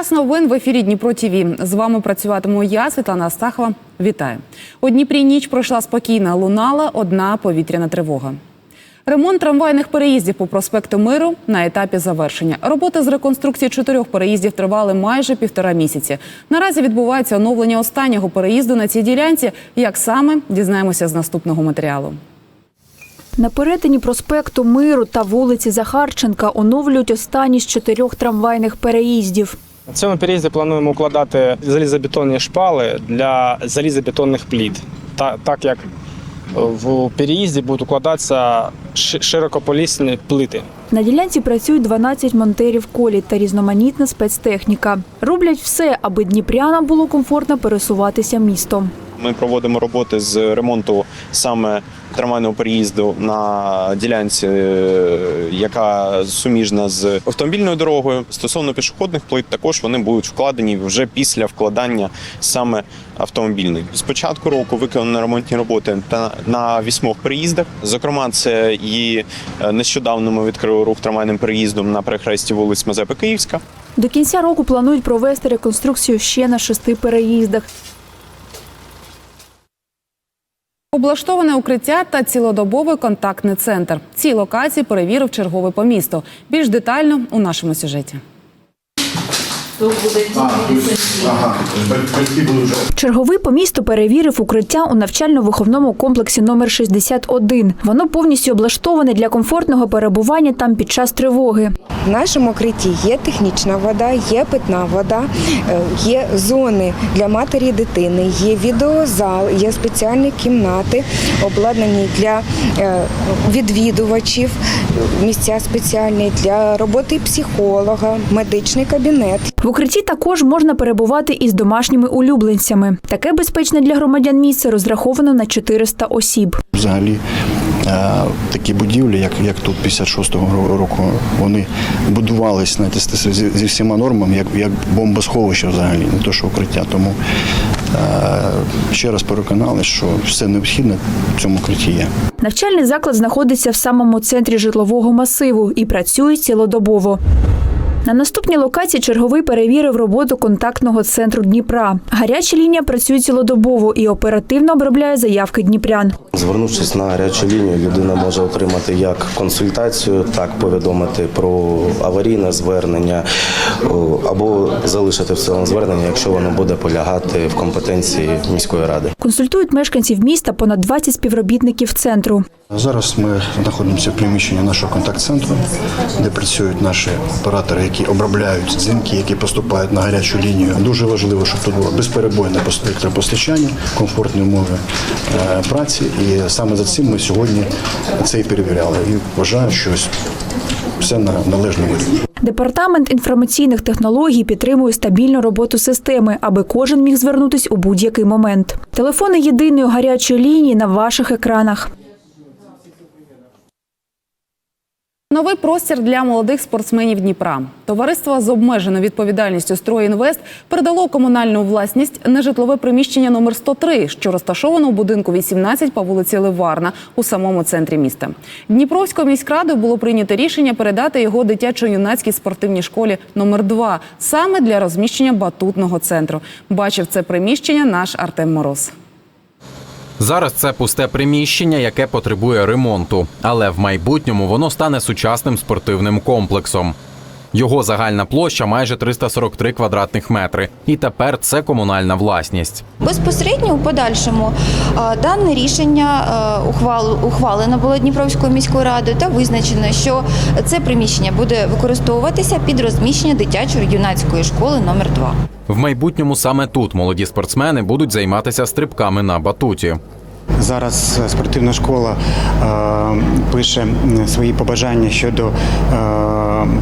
Час новин в ефірі Дніпро ТІВІ. З вами працюватиму я, Світлана Астахова. Вітаю. У Дніпрі ніч пройшла спокійно. Лунала одна повітряна тривога. Ремонт трамвайних переїздів по проспекту Миру на етапі завершення. Роботи з реконструкції чотирьох переїздів тривали майже півтора місяці. Наразі відбувається оновлення останнього переїзду на цій ділянці. Як саме дізнаємося з наступного матеріалу. На перетині проспекту Миру та вулиці Захарченка оновлюють останні з чотирьох трамвайних переїздів. На цьому переїзді плануємо укладати залізобетонні шпали для залізобетонних пліт, та- так як в переїзді будуть укладатися широкополісні плити. На ділянці працюють 12 монтерів колі та різноманітна спецтехніка. Роблять все, аби дніпрянам було комфортно пересуватися містом. Ми проводимо роботи з ремонту саме трамвайного переїзду на ділянці, е, яка суміжна з автомобільною дорогою. Стосовно пішохідних плит, також вони будуть вкладені вже після вкладання саме автомобільних. З початку року виконано ремонтні роботи та на вісьмох переїздах. Зокрема, це і е, нещодавно ми відкрили рух трамвайним переїздом на перехресті вулиць Мазепи Київська. До кінця року планують провести реконструкцію ще на шести переїздах. Облаштоване укриття та цілодобовий контактний центр. Ці локації перевірив черговий по місту. Більш детально у нашому сюжеті. Ага, батьки були вже Черговий по місту перевірив укриття у навчально-виховному комплексі номер 61. Воно повністю облаштоване для комфортного перебування там під час тривоги. В нашому укритті є технічна вода, є питна вода, е, є зони для матері і дитини, є відеозал, є спеціальні кімнати, обладнані для е, відвідувачів, місця спеціальні для роботи психолога, медичний кабінет. В укритті також можна перебувати із домашніми улюбленцями. Таке безпечне для громадян місце розраховано на 400 осіб. взагалі е, такі будівлі, як, як тут 56-го року, вони будувались знаєте, зі, зі всіма нормами, як, як бомбосховище взагалі, не то що укриття. Тому е, ще раз переконали, що все необхідне в цьому укритті є. Навчальний заклад знаходиться в самому центрі житлового масиву і працює цілодобово. На наступній локації черговий перевірив роботу контактного центру Дніпра. Гаряча лінія працює цілодобово і оперативно обробляє заявки дніпрян. Звернувшись на гарячу лінію, людина може отримати як консультацію, так повідомити про аварійне звернення або залишити в цілому звернення, якщо воно буде полягати в компетенції міської ради. Консультують мешканців міста понад 20 співробітників центру. Зараз ми знаходимося в приміщенні нашого контакт-центру, де працюють наші оператори, які обробляють дзвінки, які поступають на гарячу лінію. Дуже важливо, щоб тут було безперебойне пос- електропостачання, комфортні умови е, праці. І саме за цим ми сьогодні це і перевіряли. І вважаю, що все на належному рівні. Департамент інформаційних технологій підтримує стабільну роботу системи, аби кожен міг звернутись у будь-який момент. Телефони єдиної гарячої лінії на ваших екранах. Новий простір для молодих спортсменів Дніпра. Товариство з обмеженою відповідальністю «Стройінвест» передало комунальну власність нежитлове приміщення номер 103, що розташовано у будинку 18 по вулиці Ливарна у самому центрі міста. Дніпровською міськрадою було прийнято рішення передати його дитячо-юнацькій спортивній школі номер 2 саме для розміщення батутного центру. Бачив це приміщення наш Артем Мороз. Зараз це пусте приміщення, яке потребує ремонту, але в майбутньому воно стане сучасним спортивним комплексом. Його загальна площа майже 343 квадратних метри, і тепер це комунальна власність. Безпосередньо у подальшому е, дане рішення е, ухвалено було Дніпровською міською радою та визначено, що це приміщення буде використовуватися під розміщення дитячої юнацької школи номер 2 В майбутньому саме тут молоді спортсмени будуть займатися стрибками на батуті. Зараз спортивна школа е, пише свої побажання щодо е,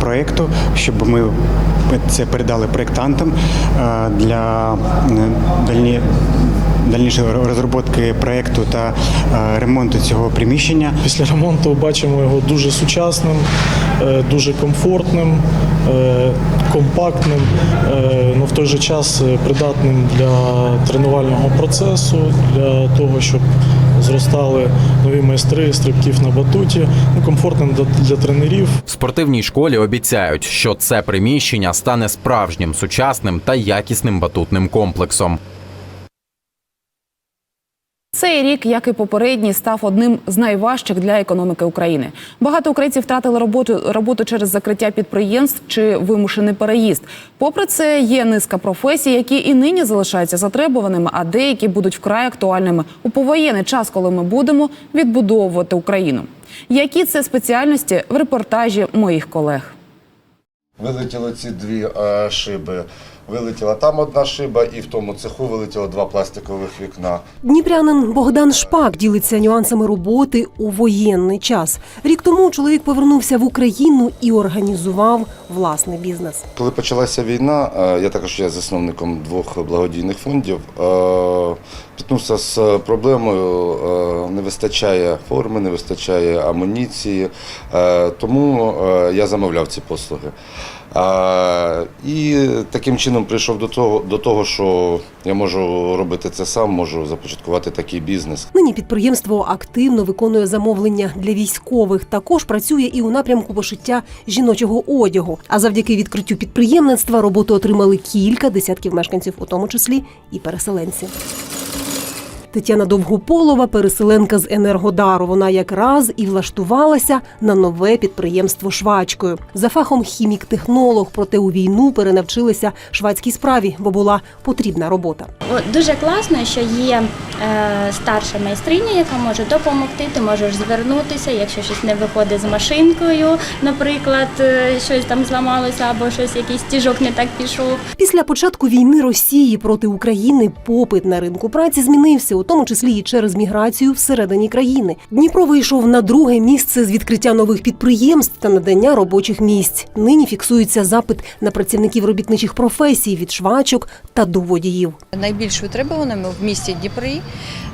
проєкту, щоб ми це передали проєктантам е, для е, дальні, дальнішої розробки проекту та е, ремонту цього приміщення. Після ремонту бачимо його дуже сучасним, е, дуже комфортним, е, компактним, ну але в той же час е, придатним для тренувального процесу, для того, щоб зростали нові майстри стрибків на батуті, ну, комфортним для тренерів. В спортивній школі обіцяють, що це приміщення стане справжнім сучасним та якісним батутним комплексом. Цей рік, як і попередній, став одним з найважчих для економіки України. Багато українців втратили роботу роботу через закриття підприємств чи вимушений переїзд. Попри це, є низка професій, які і нині залишаються затребуваними, а деякі будуть вкрай актуальними у повоєнний час, коли ми будемо відбудовувати Україну. Які це спеціальності в репортажі моїх колег? Вилетіли ці дві е, шиби. Вилетіла там одна шиба, і в тому цеху вилетіло два пластикових вікна. Дніпрянин Богдан Шпак ділиться нюансами роботи у воєнний час. Рік тому чоловік повернувся в Україну і організував власний бізнес. Коли почалася війна, е, я також є засновником двох благодійних фондів. е, Пітнувся з проблемою, е, не вистачає форми, не вистачає амуніції, тому я замовляв ці послуги. А, І таким чином прийшов до того, до того, що я можу робити це сам, можу започаткувати такий бізнес. Нині підприємство активно виконує замовлення для військових. Також працює і у напрямку пошиття жіночого одягу. А завдяки відкриттю підприємництва роботу отримали кілька десятків мешканців, у тому числі і переселенці. Тетяна Довгополова, переселенка з Енергодару. Вона якраз і влаштувалася на нове підприємство швачкою. За фахом хімік-технолог, проте у війну перенавчилися швадській справі, бо була потрібна робота. Дуже класно, що є е, старша майстриня, яка може допомогти. Ти можеш звернутися, якщо щось не виходить з машинкою, наприклад, е, щось там зламалося або щось, якийсь стіжок не так пішов. Після початку війни Росії проти України попит на ринку праці змінився, у тому числі і через міграцію всередині країни. Дніпро вийшов на друге місце з відкриття нових підприємств та надання робочих місць. Нині фіксується запит на працівників робітничих професій від швачок та до водіїв. Найбільш витребуваними в місті Дніпрі,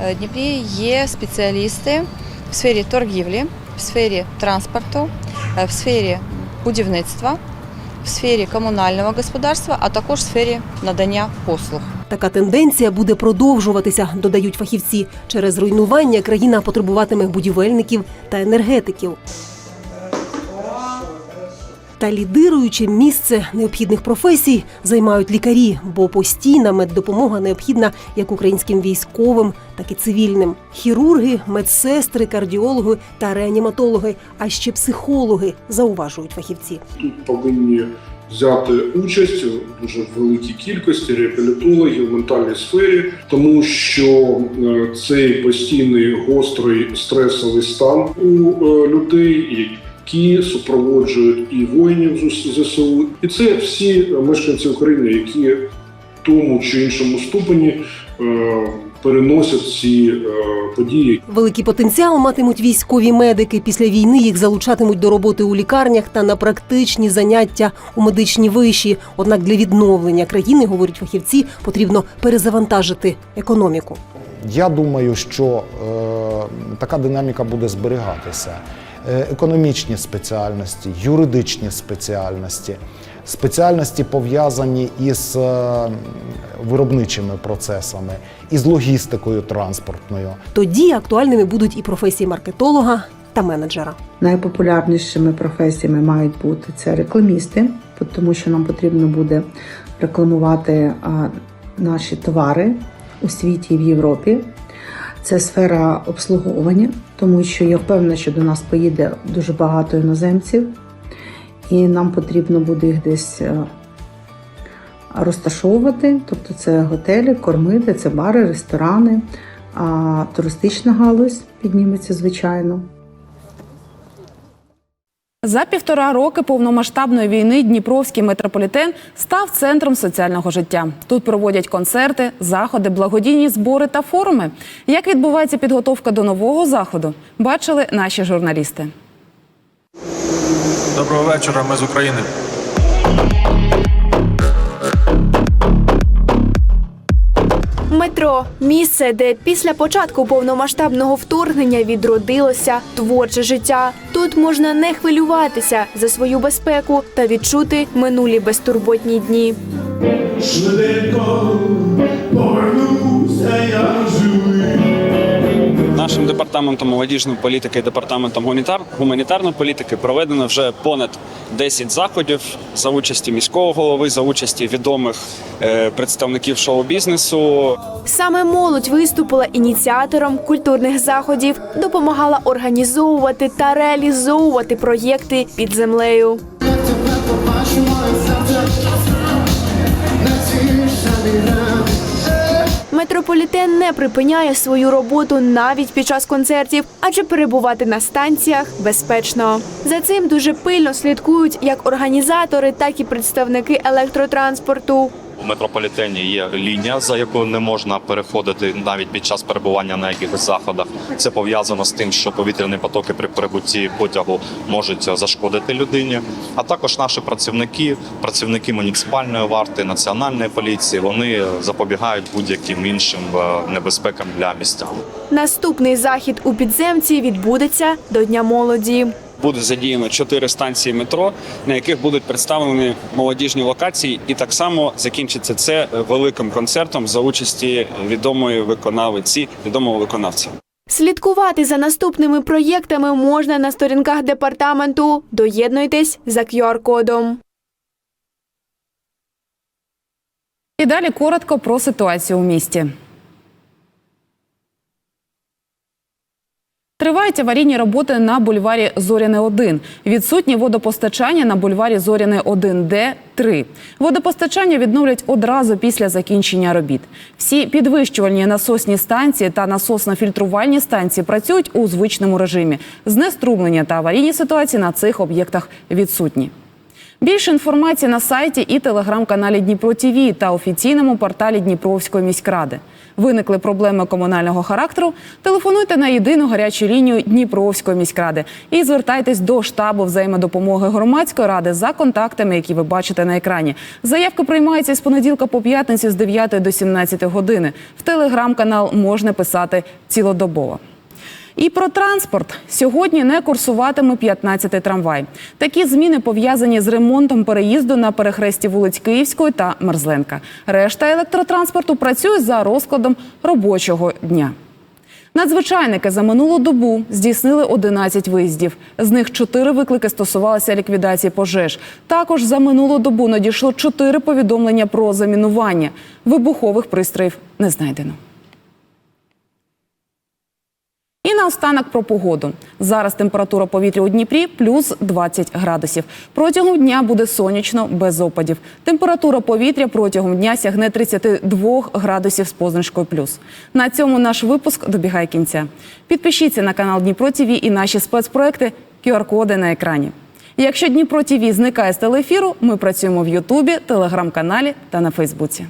е, Дніпрі є спеціалісти в сфері торгівлі, в сфері транспорту, е, в сфері будівництва, в сфері комунального господарства, а також в сфері надання послуг. Така тенденція буде продовжуватися, додають фахівці. Через руйнування країна потребуватиме будівельників та енергетиків. Та лідируюче місце необхідних професій займають лікарі, бо постійна меддопомога необхідна як українським військовим, так і цивільним. Хірурги, медсестри, кардіологи та реаніматологи, а ще психологи, зауважують фахівці. Тут повинні взяти участь в дуже великій кількості реабілітологів в ментальній сфері, тому що е, цей постійний гострий стресовий стан у е, людей, які супроводжують і воїнів з ЗСУ, і це всі мешканці України, які в тому чи іншому ступені е, переносять ці е, події. Великий потенціал матимуть військові медики. Після війни їх залучатимуть до роботи у лікарнях та на практичні заняття у медичній виші. Однак для відновлення країни, говорять фахівці, потрібно перезавантажити економіку. Я думаю, що е, така динаміка буде зберігатися. Е, економічні спеціальності, юридичні спеціальності, спеціальності пов'язані із е, виробничими процесами, із логістикою транспортною. Тоді актуальними будуть і професії маркетолога та менеджера. Найпопулярнішими професіями мають бути це рекламісти, тому що нам потрібно буде рекламувати наші товари у світі і в Європі. Це сфера обслуговування, тому що я впевнена, що до нас поїде дуже багато іноземців, і нам потрібно буде їх десь е, розташовувати. Тобто це готелі, кормити, це бари, ресторани, туристична галузь підніметься звичайно. За півтора роки повномасштабної війни Дніпровський метрополітен став центром соціального життя. Тут проводять концерти, заходи, благодійні збори та форуми. Як відбувається підготовка до нового заходу, бачили наші журналісти. Доброго вечора, ми з України. Метро місце, де після початку повномасштабного вторгнення відродилося творче життя. Тут можна не хвилюватися за свою безпеку та відчути минулі безтурботні дні. Швидко повернуся я. Нашим департаментом молодіжної політики і департаментом гуманітар... гуманітарної політики проведено вже понад 10 заходів за участі міського голови, за участі відомих е, представників шоу-бізнесу. Саме молодь виступила ініціатором культурних заходів, допомагала організовувати та реалізовувати проєкти під землею. Метрополітен не припиняє свою роботу навіть під час концертів, адже перебувати на станціях безпечно. За цим дуже пильно слідкують як організатори, так і представники електротранспорту. У метрополітені є лінія, за яку не можна переходити навіть під час перебування на якихось заходах. Це пов'язано з тим, що повітряні потоки при прибутті потягу можуть зашкодити людині. А також наші працівники, працівники муніципальної варти, національної поліції, вони запобігають будь-яким іншим е, небезпекам для містян. Наступний захід у підземці відбудеться до Дня молоді. Буде задіяно чотири станції метро, на яких будуть представлені молодіжні локації, і так само закінчиться це великим концертом за участі відомої виконавиці, відомого виконавця. Слідкувати за наступними проєктами можна на сторінках департаменту. Доєднуйтесь за QR-кодом. І далі коротко про ситуацію у місті. Тривають аварійні роботи на бульварі Зоряне 1. Відсутнє водопостачання на бульварі Зоряне 1Д 3. Водопостачання відновлять одразу після закінчення робіт. Всі підвищувальні насосні станції та насосно-фільтрувальні станції працюють у звичному режимі. Знеструмлення та аварійні ситуації на цих об'єктах відсутні. Більше інформації на сайті і телеграм-каналі Дніпро ТІВІ та офіційному порталі Дніпровської міськради. Виникли проблеми комунального характеру. Телефонуйте на єдину гарячу лінію Дніпровської міськради і звертайтесь до штабу взаємодопомоги громадської ради за контактами, які ви бачите на екрані. Заявка приймається з понеділка по п'ятницю з 9 до 17 години. В телеграм-канал можна писати цілодобово. І про транспорт сьогодні не курсуватиме 15-й трамвай. Такі зміни пов'язані з ремонтом переїзду на перехресті вулиць Київської та Мерзленка. Решта електротранспорту працює за розкладом робочого дня. Надзвичайники за минулу добу здійснили 11 виїздів. З них 4 виклики стосувалися ліквідації пожеж. Також за минулу добу надійшло 4 повідомлення про замінування. Вибухових пристроїв не знайдено. І наостанок про погоду. Зараз температура повітря у Дніпрі плюс 20 градусів. Протягом дня буде сонячно, без опадів. Температура повітря протягом дня сягне 32 градусів з позначкою плюс. На цьому наш випуск добігає кінця. Підпишіться на канал Дніпро ТІВІ і наші спецпроекти QR-коди на екрані. Якщо Дніпро ТІВІ зникає з телеефіру, ми працюємо в Ютубі, телеграм-каналі та на Фейсбуці.